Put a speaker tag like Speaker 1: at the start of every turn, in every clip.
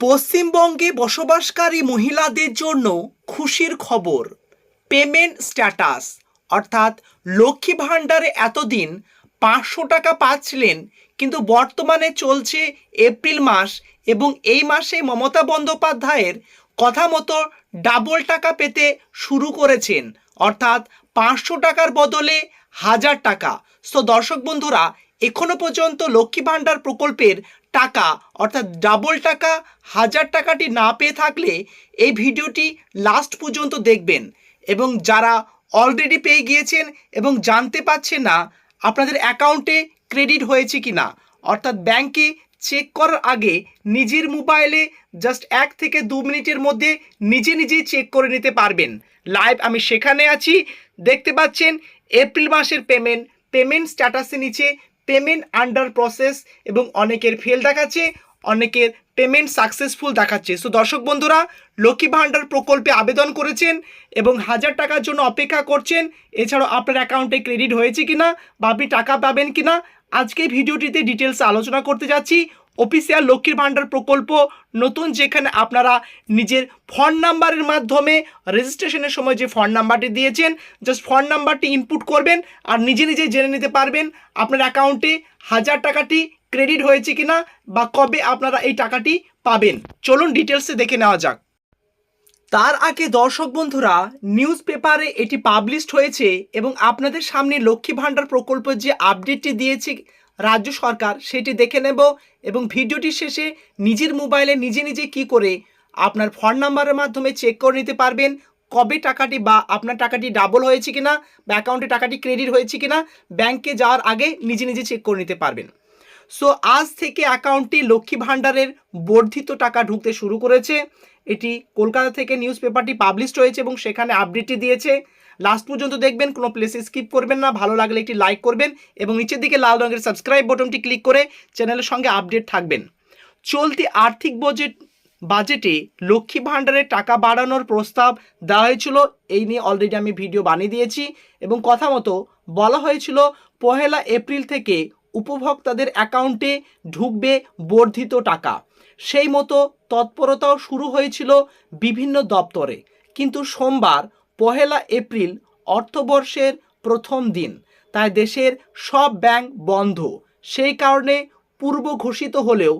Speaker 1: পশ্চিমবঙ্গে বসবাসকারী মহিলাদের জন্য খুশির খবর। পেমেন্ট স্ট্যাটাস, অর্থাৎ লক্ষ্মী ভাণ্ডারে এতদিন পাঁচশো টাকা পাচ্ছিলেন, কিন্তু বর্তমানে চলছে এপ্রিল মাস এবং এই মাসে মমতা বন্দ্যোপাধ্যায়ের কথা মতো ডাবল টাকা পেতে শুরু করেছেন, অর্থাৎ পাঁচশো টাকার বদলে হাজার টাকা। সো দর্শক বন্ধুরা, এখনও পর্যন্ত লক্ষ্মী ভাণ্ডার প্রকল্পের টাকা, অর্থাৎ ডাবল টাকা, হাজার টাকাটি না পেয়ে থাকলে এই ভিডিওটি লাস্ট পর্যন্ত দেখবেন। এবং যারা অলরেডি পেয়ে গিয়েছেন এবং জানতে পারছেন না, আপনাদের অ্যাকাউন্টে ক্রেডিট হয়েছে কি না অর্থাৎ ব্যাংকে চেক করার আগে নিজের মোবাইলে জাস্ট এক থেকে দু মিনিটের মধ্যে নিজে নিজেই চেক করে নিতে পারবেন। লাইভ আমি সেখানে আছি। দেখতে পাচ্ছেন এপ্রিল মাসের পেমেন্ট পেমেন্ট স্ট্যাটাসের নিচে পেমেন্ট আন্ডার প্রসেস এবং অনেকের ফেল দেখাচ্ছে, অনেকের পেমেন্ট সাকসেসফুল দেখাচ্ছে। সো দর্শক বন্ধুরা, লক্ষ্মী ভাণ্ডার প্রকল্পে আবেদন করেছেন এবং হাজার টাকার জন্য অপেক্ষা করছেন। এছাড়াও আপনার অ্যাকাউন্টে ক্রেডিট হয়েছে কিনা বা আপনি টাকা পাবেন কিনা আজকে ভিডিওটিতে ডিটেলস আলোচনা করতে যাচ্ছি। অফিসিয়াল লক্ষ্মীর ভাণ্ডার প্রকল্প, নতুন যেখানে আপনারা নিজের ফোন নাম্বারের মাধ্যমে রেজিস্ট্রেশনের সময় যে ফোন নাম্বারটি দিয়েছেন জাস্ট ফোন নাম্বারটি ইনপুট করবেন আর নিজে নিজে জেনে নিতে পারবেন আপনার অ্যাকাউন্টে হাজার টাকাটি ক্রেডিট হয়েছে কিনা বা কবে আপনারা এই টাকাটি পাবেন। চলুন ডিটেলসে দেখে নেওয়া যাক। তার আগে দর্শক বন্ধুরা নিউজ পেপারে এটি পাবলিশড হয়েছে এবং আপনাদের সামনে লক্ষ্মী ভাণ্ডার প্রকল্পের যে আপডেটটি দিয়েছে রাজ্য সরকার সেটি দেখে নেব এবং ভিডিওটি শেষে নিজের মোবাইলে নিজে নিজে কি করে আপনার ফোন নাম্বারের মাধ্যমে চেক করে নিতে পারবেন, কবে টাকাটি বা আপনার টাকাটি ডাবল হয়েছে কিনা বা অ্যাকাউন্টে টাকাটি ক্রেডিট হয়েছে কিনা ব্যাংকে যাওয়ার আগে নিজে নিজে চেক করে নিতে পারবেন। সো আজ থেকে অ্যাকাউন্টটি লক্ষ্মী ভাণ্ডারের বর্ধিত টাকা ঢুকতে শুরু করেছে। এটি কলকাতা থেকে নিউজ পেপারটি পাবলিশড হয়েছে এবং সেখানে আপডেটটি দিয়েছে। লাস্ট পর্যন্ত দেখবেন, কোনো প্লেসে স্কিপ করবেন না। ভালো লাগলে একটি লাইক করবেন এবং নিচের দিকে লাল রঙের সাবস্ক্রাইব বটনটি ক্লিক করে চ্যানেলের সঙ্গে আপডেট থাকবেন। চলতি আর্থিক বাজেট বাজেটে লক্ষ্মী ভাণ্ডারের টাকা বাড়ানোর প্রস্তাব দেওয়া হয়েছিল। এই নিয়ে অলরেডি আমি ভিডিও বানিয়ে দিয়েছি এবং কথা মতো বলা হয়েছিল, পহেলা এপ্রিল থেকে উপভোক্তাদের অ্যাকাউন্টে ঢুকবে বর্ধিত টাকা। সেই মতো তৎপরতাও শুরু হয়েছিল বিভিন্ন দপ্তরে। কিন্তু সোমবার, পহেলা এপ্রিল অর্থবর্ষের প্রথম দিন, তাই দেশের সব ব্যাংক বন্ধ। সেই কারণে পূর্ব ঘোষিত হলেও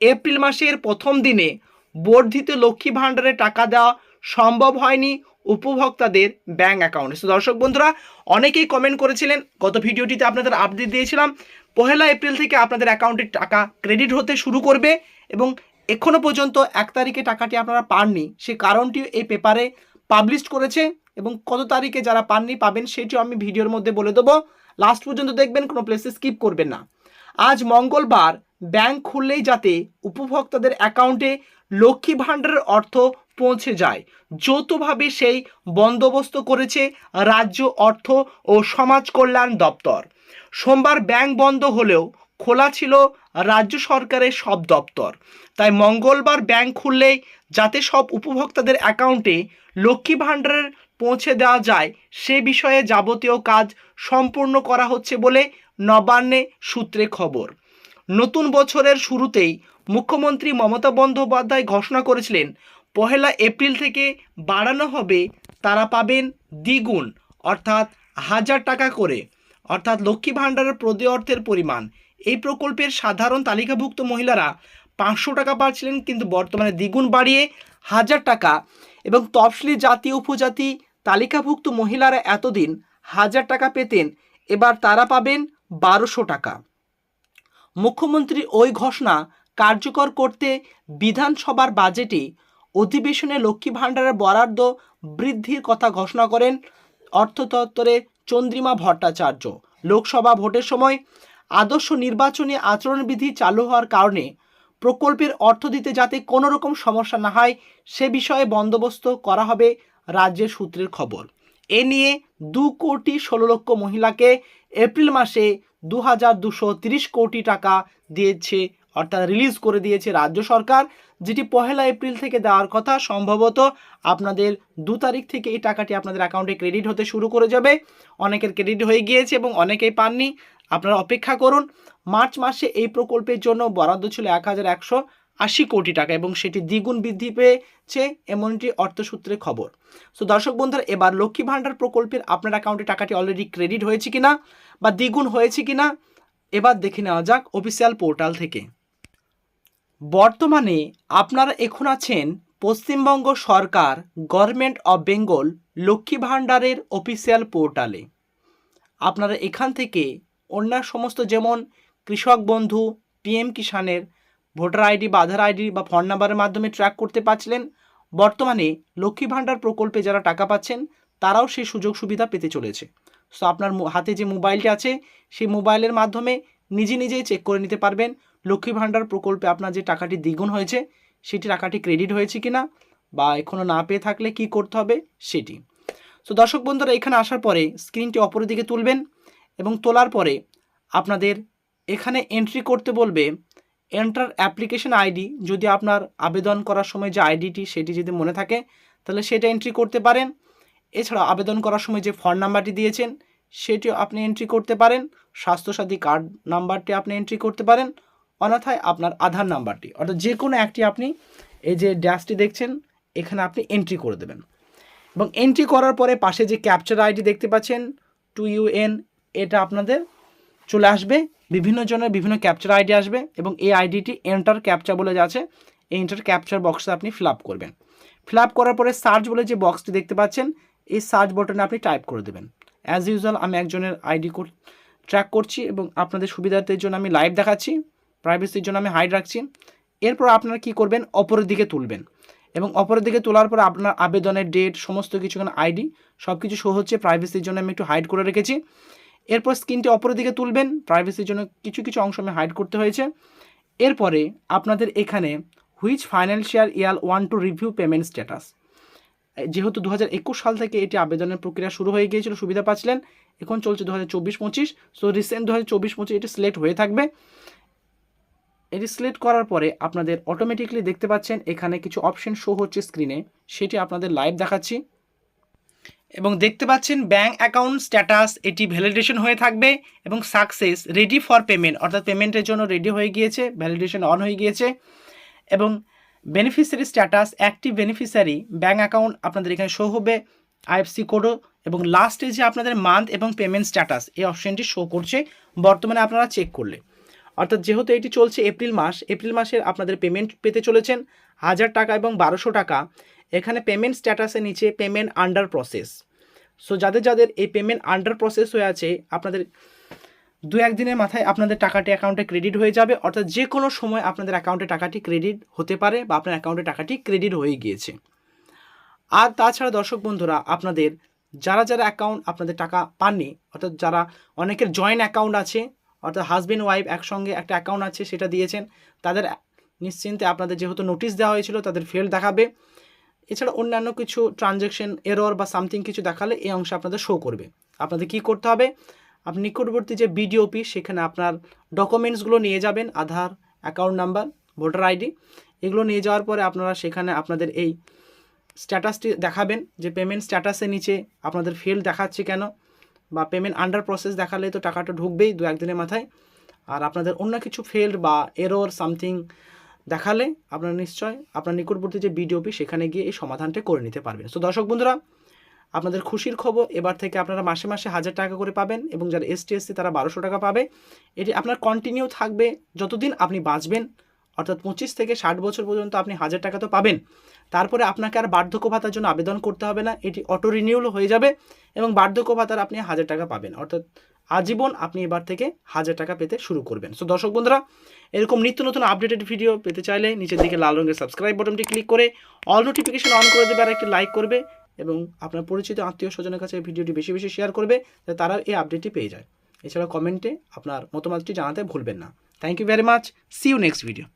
Speaker 1: এপ্রিল মাসের প্রথম দিনে বর্ধিত লক্ষ্মী ভাণ্ডারে টাকা দেওয়া সম্ভব হয়নি উপভোক্তাদের ব্যাংক অ্যাকাউন্টে। তো দর্শক বন্ধুরা, অনেকেই কমেন্ট করেছিলেন, গত ভিডিওটিতে আপনাদের আপডেট দিয়েছিলাম, পহেলা এপ্রিল থেকে আপনাদের অ্যাকাউন্টে টাকা ক্রেডিট হতে শুরু করবে এবং এখনও পর্যন্ত এক তারিখে টাকাটি আপনারা পাননি। সে কারণটিও এই পেপারে পাবলিশ করেছে এবং কত তারিখে যারা পাননি পাবেন সেটিও আমি ভিডিওর মধ্যে বলে দেবো। লাস্ট পর্যন্ত দেখবেন, কোনো প্লেসে স্কিপ করবেন না। আজ মঙ্গলবার ব্যাংক খুললেই যাতে উপভোক্তাদের অ্যাকাউন্টে লক্ষ্মী ভাণ্ডারের অর্থ পৌঁছে যায়। যৌথভাবে সেই বন্দোবস্ত করেছে রাজ্য অর্থ ও সমাজ কল্যাণ দপ্তর। সোমবার ব্যাংক বন্ধ হলেও খোলা ছিল রাজ্য সরকারের সব দপ্তর। তাই মঙ্গলবার ব্যাংক খুললেই যাতে সব উপভোক্তাদের অ্যাকাউন্টে লক্ষ্মী ভাণ্ডারের পৌঁছে দেওয়া যায়, সে বিষয়ে যাবতীয় কাজ সম্পূর্ণ করা হচ্ছে বলে নবান্নে সূত্রে খবর। নতুন বছরের শুরুতেই মুখ্যমন্ত্রী মমতা বন্দ্যোপাধ্যায় ঘোষণা করেছিলেন, পহেলা এপ্রিল থেকে বাড়ানো হবে, তারা পাবেন দ্বিগুণ, অর্থাৎ হাজার টাকা করে। অর্থাৎ লক্ষ্মী ভাণ্ডারের প্রতি অর্থের পরিমাণ এই প্রকল্পের সাধারণ তালিকাভুক্ত মহিলারা পাঁচশো টাকা পাচ্ছিলেন, কিন্তু বর্তমানে দ্বিগুণ বাড়িয়ে হাজার টাকা। এবং তফসিলি জাতি, উপজাতি তালিকাভুক্ত মহিলারা এতদিন হাজার টাকা পেতেন, এবার তারা পাবেন বারোশো টাকা। মুখ্যমন্ত্রী ওই ঘোষণা কার্যকর করতে বিধানসভার বাজেটে অধিবেশনে লক্ষ্মী ভাণ্ডারের বরাদ্দ বৃদ্ধির কথা ঘোষণা করেন অর্থ দপ্তরের চন্দ্রিমা ভট্টাচার্য। লোকসভা ভোটের সময় আদর্শ নির্বাচনী আচরণবিধি চালু হওয়ার কারণে প্রকল্পের অর্থ দিতে যাতে কোনো রকম সমস্যা না হয়, সে বিষয়ে বন্দোবস্ত করা হবে রাজ্যের সূত্রের খবর। এ নিয়ে দু কোটি ষোলো লক্ষ মহিলাকে এপ্রিল মাসে দু হাজার দুশো তিরিশ কোটি টাকা দিয়েছে, অর্থাৎ রিলিজ করে দিয়েছে রাজ্য সরকার, যেটি পহেলা এপ্রিল থেকে দেওয়ার কথা। সম্ভবত আপনাদের দু তারিখ থেকে এই টাকাটি আপনাদের অ্যাকাউন্টে ক্রেডিট হতে শুরু করে যাবে। অনেকের ক্রেডিট হয়ে গিয়েছে এবং অনেকেই পাননি। আপনারা অপেক্ষা করুন। মার্চ মাসে এই প্রকল্পের জন্য বরাদ্দ ছিল এক হাজার একশো আশি কোটি টাকা এবং সেটি দ্বিগুণ বৃদ্ধি পেয়েছে এমনটি অর্থসূত্রে খবর। সো দর্শক বন্ধুরা, এবার লক্ষ্মী ভাণ্ডার প্রকল্পের আপনার অ্যাকাউন্টে টাকাটি অলরেডি ক্রেডিট হয়েছে কিনা বা দ্বিগুণ হয়েছে কিনা, এবার দেখে নেওয়া যাক অফিসিয়াল পোর্টাল থেকে। বর্তমানে আপনারা এখন আছেন পশ্চিমবঙ্গ সরকার গভর্নমেন্ট অফ বেঙ্গল লক্ষ্মী ভাণ্ডারের অফিসিয়াল পোর্টালে আপনারা এখান থেকে অন্য সমস্ত যেমন কৃষক বন্ধু পিএম কিষানের ভোটার আইডি বা আধার আইডি বা ফোন নাম্বারের মাধ্যমে ট্র্যাক করতে পারছিলেন। বর্তমানে লক্ষ্মী ভাণ্ডার প্রকল্পে যারা টাকা পাচ্ছেন, তারাও সেই সুযোগ সুবিধা পেতে চলেছে। সো আপনার হাতে যে মোবাইলটি আছে, সেই মোবাইলের মাধ্যমে নিজে নিজেই চেক করে নিতে পারবেন লক্ষ্মী ভাণ্ডার প্রকল্পে আপনার যে টাকাটি দ্বিগুণ হয়েছে, সেটি টাকাটি ক্রেডিট হয়েছে কিনা বা এখনও না পেয়ে থাকলে কি করতে হবে, সেটি। সো দর্শক বন্ধুরা, এখানে আসার পরে স্ক্রিনটি অপরের দিকে তুলবেন। এবং তোলার পরে আপনাদের এখানে এন্ট্রি করতে বলবে এন্টার অ্যাপ্লিকেশন আইডি যদি আপনার আবেদন করার সময় যে আইডিটি সেটি যদি মনে থাকে, তাহলে সেটা এন্ট্রি করতে পারেন। এছাড়া আবেদন করার সময় যে ফোন নাম্বারটি দিয়েছেন, সেটিও আপনি এন্ট্রি করতে পারেন। স্বাস্থ্যসাথী কার্ড নাম্বারটি আপনি এন্ট্রি করতে পারেন। অন্যথায় আপনার আধার নাম্বারটি অর্থাৎ যে কোনো একটি আপনি এই যে ড্যাশটি দেখছেন, এখানে আপনি এন্ট্রি করে দেবেন। এবং এন্ট্রি করার পরে পাশে যে ক্যাপচার আইডি দেখতে পাচ্ছেন টু ইউএন এটা আপনাদের চলে আসবে। বিভিন্ন জনের বিভিন্ন ক্যাপচার আইডি আসবে এবং এই আইডিটি এন্টার ক্যাপচার বলে যে আছে এই এন্টার ক্যাপচার বক্সে আপনি ফিল করবেন। ফিল করার পরে সার্চ বলে যে বক্সটি দেখতে পাচ্ছেন, এই সার্চ বটনে আপনি টাইপ করে দেবেন। অ্যাজ ইউজুয়াল আমি একজনের আইডি কোড ট্র্যাক করছি এবং আপনাদের সুবিধার্থের জন্য আমি লাইভ দেখাচ্ছি প্রাইভেসির জন্য আমি হাইড রাখছি। এরপর আপনারা কি করবেন? অপরের দিকে তুলবেন এবং অপরের দিকে তোলার পর আপনার আবেদনের ডেট সমস্ত কিছু আইডি সব কিছু শো হচ্ছে। প্রাইভেসির জন্য আমি একটু হাইড করে রেখেছি। এরপর স্ক্রিনটি অপরের দিকে তুলবেন প্রাইভেসির জন্য কিছু কিছু অংশ আমি হাইড করতে হয়েছে। এরপরে আপনাদের এখানে which financial year one two review payment status যেহেতু দু হাজার একুশ সাল থেকে এটি আবেদনের প্রক্রিয়া শুরু হয়ে গিয়েছিল, সুবিধা পাচ্ছিলেন, এখন চলছে দু হাজার চব্বিশ পঁচিশ সো রিসেন্ট দু হাজার চব্বিশ পঁচিশ এটি সিলেক্ট হয়ে থাকবে। এটি সিলেক্ট করার পরে আপনাদের অটোমেটিকলি দেখতে পাচ্ছেন, এখানে কিছু অপশন শো হচ্ছে স্ক্রিনে সেটি আপনাদের লাইভ দেখাচ্ছি। এবং দেখতে পাচ্ছেন ব্যাঙ্ক অ্যাকাউন্ট স্ট্যাটাস এটি ভ্যালিডেশন হয়ে থাকবে এবং সাকসেস রেডি ফর পেমেন্ট অর্থাৎ পেমেন্টের জন্য রেডি হয়ে গিয়েছে ভ্যালিডেশন অন হয়ে গিয়েছে এবং beneficiary status active beneficiary bank account আপনাদের এখানে শো হবে আইএফসি কোডও এবং লাস্টে যে আপনাদের মান্থ এবং পেমেন্ট স্ট্যাটাস এই অপশনটি শো করছে, বর্তমানে আপনারা চেক করলে। অর্থাৎ যেহেতু এটি চলছে এপ্রিল মাস এপ্রিল মাসের আপনাদের পেমেন্ট পেতে চলেছেন, হাজার টাকা এবং বারোশো টাকা। এখানে পেমেন্ট স্ট্যাটাসের নিচে পেমেন্ট আন্ডার প্রসেস সো যাদের যাদের এই পেমেন্ট আন্ডার প্রসেস হয়ে আছে, আপনাদের দু একদিনের মাথায় আপনাদের টাকাটি অ্যাকাউন্টে ক্রেডিট হয়ে যাবে। অর্থাৎ যে কোনো সময় আপনাদের অ্যাকাউন্টে টাকাটি ক্রেডিট হতে পারে বা আপনার অ্যাকাউন্টে টাকাটি ক্রেডিট হয়ে গিয়েছে। আর তাছাড়া দর্শক বন্ধুরা, আপনাদের যারা যারা অ্যাকাউন্ট আপনাদের টাকা পাননি, অর্থাৎ যারা অনেকের জয়েন্ট অ্যাকাউন্ট আছে, অর্থাৎ হাজব্যান্ড ওয়াইফ একসঙ্গে একটা অ্যাকাউন্ট আছে, সেটা দিয়েছেন, তাদের নিশ্চিন্তে আপনাদের যেহেতু নোটিশ দেওয়া হয়েছিল, তাদের ফেল দেখাবে। এছাড়া অন্যান্য কিছু ট্রানজ্যাকশন এরর বা সামথিং কিছু দেখালে এই অংশ আপনাদের শো করবে। আপনাদের কি করতে হবে? আপনি নিকটবর্তী যে বিডিও অফিস সেখানে আপনার ডকুমেন্টসগুলো নিয়ে যাবেন, Aadhaar account number voter ID এগুলো নিয়ে যাওয়ার পরে আপনারা সেখানে আপনাদের এই স্ট্যাটাসটি দেখাবেন যে পেমেন্ট স্ট্যাটাসের নিচে আপনাদের ফেল দেখাচ্ছে কেন বা পেমেন্ট আন্ডার প্রসেস দেখালে তো টাকাটা ঢুকবেই দু একদিনের মাথায়। আর আপনাদের অন্য কিছু ফেল্ড বা এরর সামথিং দেখালে আপনারা নিশ্চয় আপনার নিকটবর্তী যে বিডিওপি, সেখানে গিয়ে এই সমাধানটা করে নিতে পারবেন। সো দর্শক বন্ধুরা, আপনাদের খুশির খবর, এবার থেকে আপনারা মাসে মাসে হাজার টাকা করে পাবেন এবং যারা এসটি এসসি তারা বারোশো টাকা পাবে। এটি আপনার কন্টিনিউ থাকবে, যতদিন আপনি বাঁচবেন, অর্থাৎ পঁচিশ থেকে ষাট বছর পর্যন্ত আপনি হাজার টাকা তো পাবেন। তারপরে আপনাকে আর বার্ধক্য ভাতার জন্য আবেদন করতে হবে না, এটি অটো রিনিউল হয়ে যাবে এবং বার্ধক্য ভাতার আপনি হাজার টাকা পাবেন। অর্থাৎ আজীবন আপনি এবার থেকে হাজার টাকা পেতে শুরু করবেন। সো দর্শক বন্ধুরা, এরকম নিত্য নতুন আপডেটেড ভিডিও পেতে চাইলে নিচের দিকে লাল রঙের সাবস্ক্রাইব বাটনটি ক্লিক করে অল নোটিফিকেশন অন করে দেবে আর একটি লাইক করবে এবং আপনার পরিচিত আত্মীয় স্বজনের কাছে ভিডিওটি বেশি বেশি শেয়ার করবে যাতে তারা এই আপডেটটি পেয়ে যায়। এছাড়া কমেন্টে আপনার মতামতটি জানাতে ভুলবেন না। Thank you very much see you next video